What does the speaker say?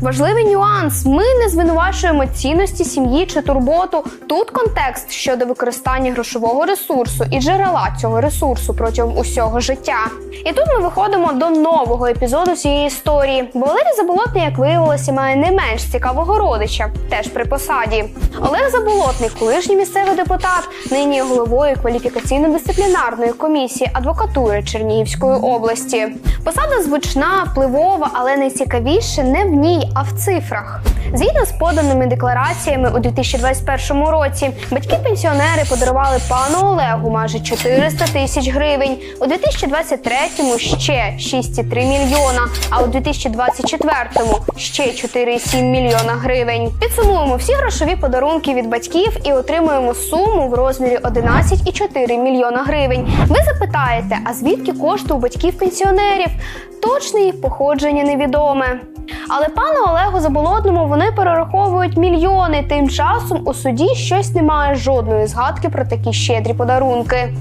Важливий нюанс: ми не звинувачуємо цінності сім'ї чи турботу. Тут контекст щодо використання грошового ресурсу і джерела цього ресурсу протягом усього життя. І тут ми виходимо до нового епізоду цієї історії. Бо Валерій Заболотний, як виявилося, має не менш цікавого родича, теж при посаді. Олег Заболотний, колишній місцевий депутат, нині головою кваліфікаційно-дисциплінарної комісії адвокатури Чернігівської області. Посада звучна, впливова, але найцікавіше не в ній, а в цифрах. Згідно з поданими деклараціями у 2021 році, батьки-пенсіонери подарували пану Олегу майже 400 тисяч гривень. У 2023-му ще 6,3 мільйона, а у 2024-му ще 4,7 мільйона гривень. Підсумуємо всі грошові подарунки від батьків і отримуємо суму в розмірі 11,4 мільйона гривень. Ви запитаєте, а звідки кошти у батьків-пенсіонерів? Точне їх походження невідоме. Але пану Олегу Заболотному вони перераховують мільйони. Тим часом у суді щось немає жодної згадки про такі щедрі подарунки.